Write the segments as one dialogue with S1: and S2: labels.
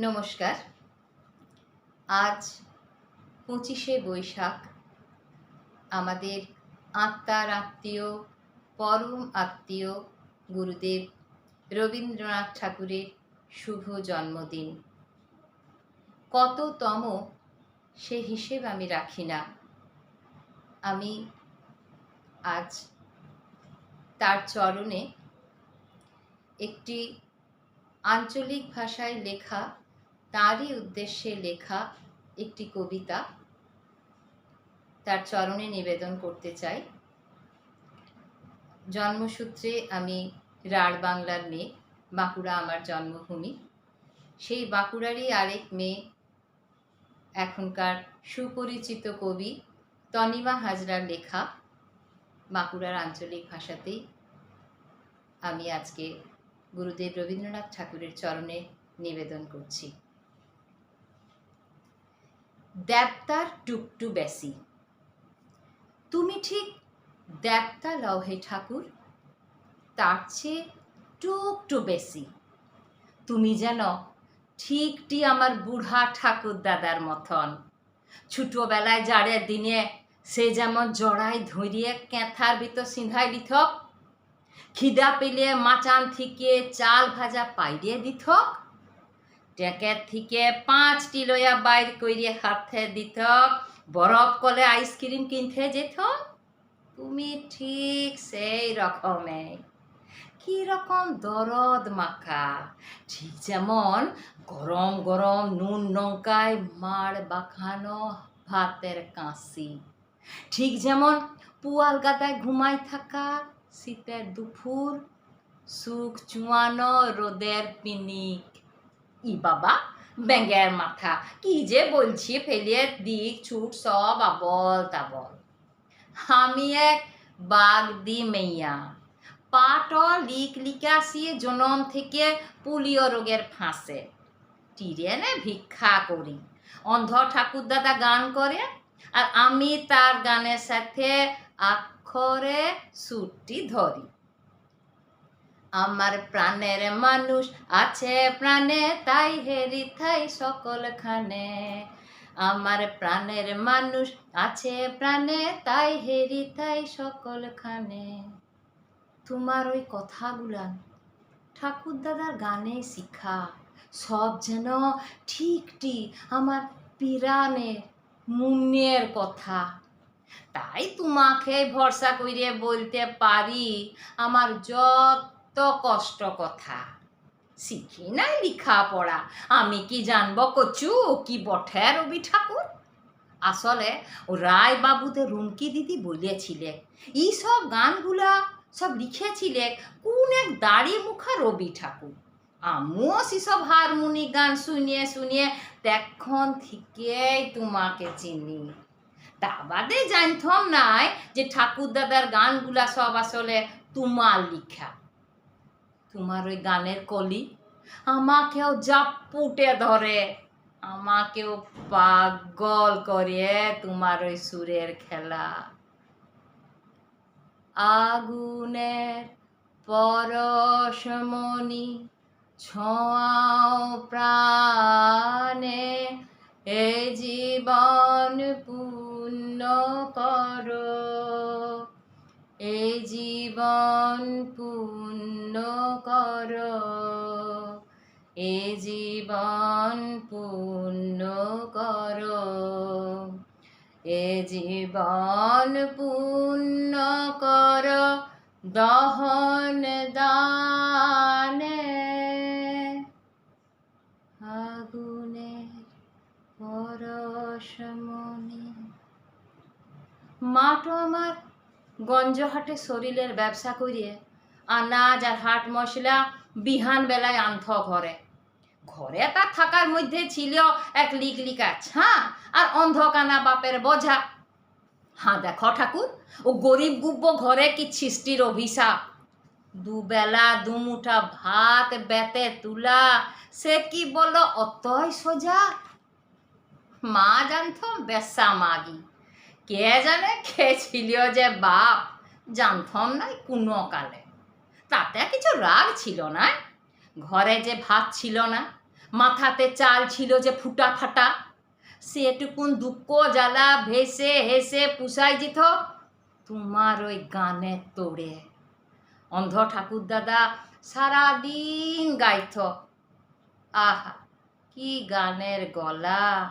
S1: নমস্কার। আজ পঁচিশে বৈশাখ। আমাদের আত্মার আত্মীয়, পরম আত্মীয় গুরুদেব রবীন্দ্রনাথ ঠাকুরের শুভ জন্মদিন। কততম সে হিসেব আমি রাখি না। আমি আজ তার চরণে একটি আঞ্চলিক ভাষায় লেখা তারই উদ্দেশ্যে লেখা একটি কবিতা তার চরণে নিবেদন করতে চাই। জন্মসূত্রে আমি রাঢ় বাংলার মেয়ে, বাঁকুড়া আমার জন্মভূমি। সেই বাঁকুড়ারই আরেক মেয়ে, এখনকার সুপরিচিত কবি তনিমা হাজরার লেখা বাঁকুড়ার আঞ্চলিক ভাষাতেই আমি আজকে গুরুদেব রবীন্দ্রনাথ ঠাকুরের চরণে নিবেদন করছি। দেবতার টুকটু বেসি তুমি ঠিক দেবতা লও হে ঠাকুর, তার চেয়ে টুকটু বেশি। তুমি যেন ঠিকটি আমার বুড়া ঠাকুর দাদার মতন। ছোটবেলায় জাড়ের দিনে সে যেমন জড়াই ধরিয়ে ক্যাঁথার ভিতর সিঁধাই দিথক, খিদা পেলে মাচান থেকে চাল ভাজা পাইরে দিথক ট্যাকের থেকে পাঁচটি লইয়া বাইর কইরে হাতে দিত। বরফ কলে আইসক্রিম কিনতে যেত। তুমি ঠিক সেই রকমে। কি রকম দরদ মাখা। ঠিক যেমন গরম গরম নুন লঙ্কায় মাড় বাখানো ভাতের কাঁসি ঠিক যেমন পুয়াল গাদায় ঘুমাই থাকা শীতের দুপুর, সুখ চুয়ানো রোদের পিনিক। ই বাবা ব্যাঙ্গের মাথা। কি যে বলছি, ফেলিয়ে দিক, ছুট সব আবল তাবল। আমি এক বাগ দি মেইয়া। পাট লিক লিকাশিয়ে জনম থেকে পুলিও রোগের ফাঁসে। টিরেনে ভিক্ষা করি। অন্ধ ঠাকুর দাদা গান করে, আর আমি তার গানের সাথে আক্ষরে সুরটি ধরি। আমার প্রাণের মানুষ আছে প্রাণে, তাই হেরি থাই সকলখানে। আমার প্রাণের মানুষ আছে প্রাণে, তাই হেরি থাই সকলখানে। তোমার ওই কথাগুলা ঠাকুর দাদার গানে শিখা। সব যেন ঠিকটি আমার পিরানের মুন্যের কথা। তাই তোমাকে ভরসা কইরে বলতে পারি, আমার যত কষ্ট কথা। শিখি নাই লিখা পড়া আমি কি জানব কচু? কি বঠে রবি ঠাকুর? আসলে রায় বাবুদের রুমকি দিদি বলেছিলে এই সব গানগুলা সব লিখেছিলে কোন এক দাড়ি মুখা রবি ঠাকুর? আমিও সেসব হারমোনি গান শুনিয়ে শুনিয়ে তখন থেকেই তোমাকে চিনি। তা বাদে জানতাম নাই যে ঠাকুর দাদার গানগুলা সব আসলে তোমার লিখা। তোমার ওই গানের কলি? আমাকেও জাপুটে ধরে। আমাকেও পাগল করে তোমার ওই সুরের খেলা। আগুনের পরশমণি ছোঁয়াও প্রাণে, এ জীবন পূর্ণ করো। এ জীবন পূর্ণ করো। এ জীবন পূর্ণ করো। এ জীবন পূর্ণ কর। দহন দানে। আগুনের পরশমণি মাটো আমার গঞ্জহাটে শরীরের ব্যবসা করিয়ে আনাজ আর হাট মশলা বিহান বেলায় আনথ ঘরে। ঘরে তার থাকার মধ্যে ছিল এক লিক লিকা ছাঁ আর অন্ধকানা বাপের বোঝা। হ্যাঁ দেখো ঠাকুর, ও গরিব গুব্ব ঘরে কি সৃষ্টির অভিশাপ? দুবেলা, দুমুঠা ভাত, বেতে তুলা, সে কি বলো অতই সোজা? মা জানত বেসা মাগি। কে জানে কে ছিল যে বাপ? জানতাম নাই কোনো কালে তাতে কিছু রাগ ছিল না। ঘরে যে ভাত ছিল না, মাথাতে চাল ছিল যে ফুটা ফাটা। সেটুকুন দুঃখ জ্বালা ভেসে হেসে পুষাই যেত তোমার ওই গানের তোড়ে। অন্ধ ঠাকুর দাদা সারাদিন গাইত। আহা, কি গানের গলা।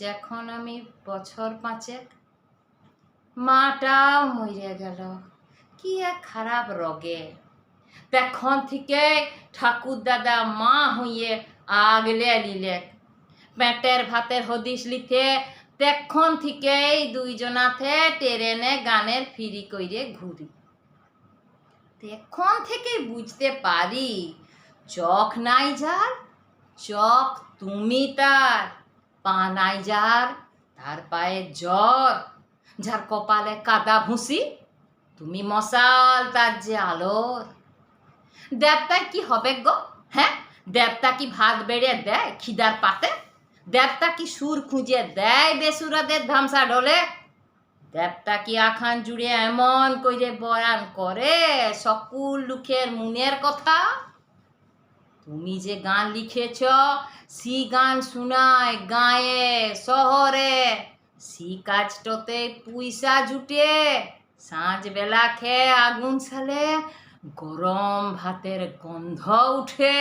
S1: যখন আমি বছর পাঁচেক মাটাও মরে গেল। কি এক খারাপ রোগে। তখন থেকে ঠাকুর দাদা মা হইয়ে আগলে নিলে পেটের ভাতের হদিস লিখে তখন থেকেই দুইজনাতে ট্রেনে গানের ফিরি কইরে ঘুরি। তখন থেকে বুঝতে পারি চখ নাই যার চখ তুমি তার। পা নাই যার, তার পায়ে জ্বর, যার কপালে কাদা ভুসি, তুমি মশাল তার যে আলোর। দেবতা কি হবে গো? হ্যাঁ? দেবতা কি ভাত বেড়ে দেয় খিদার পাতে? দেবতা কি সুর খুঁজে দেয় বেসুরাদের ধামসা ঢোলে? দেবতা কি আখান জুড়ে এমন কইরে বয়ান করে সকল লুকের মনের কথা? তুমি যে গান লিখেছ, সি গান শোনায় গায়ে, শহরে। সি কাজটাতে পয়সা জুটে সাঁঝ বেলা খেয়ে আগুন সালে গরম ভাতের গন্ধ উঠে।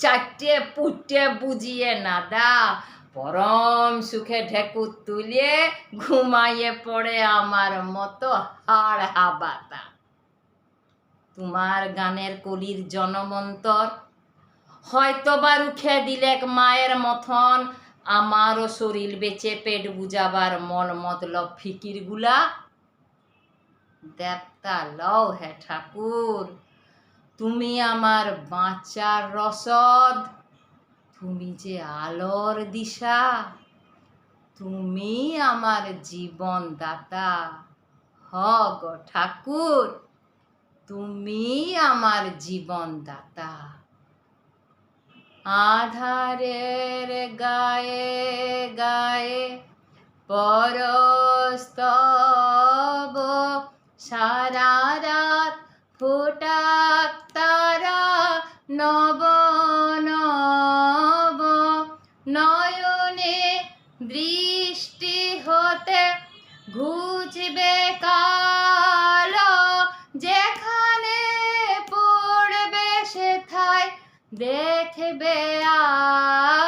S1: চারটে পুটে বুঝিয়ে নাদা, পরম সুখে ঢেকুর তুলে ঘুমাইয়ে পড়ে আমার মতো হাড় হাবাতা। তোমার গানের কলির জনমন্তর হয়তো বা রুখে দিলেক মায়ের মথন। আমারও শরীর বেচে পেট বুঝাবার মন মতলব ফিকিরগুলা। দেবতা, লও হে ঠাকুর, তুমি আমার বাঁচার রসদ, তুমি যে আলোর দিশা, তুমি আমার জীবন দাতা হ গো ঠাকুর, তুমি আমার জীবন দাতা আধারের গায়ে গায়ে পরস্তব সারা রাত ফোটাক তারা নব बैठ बया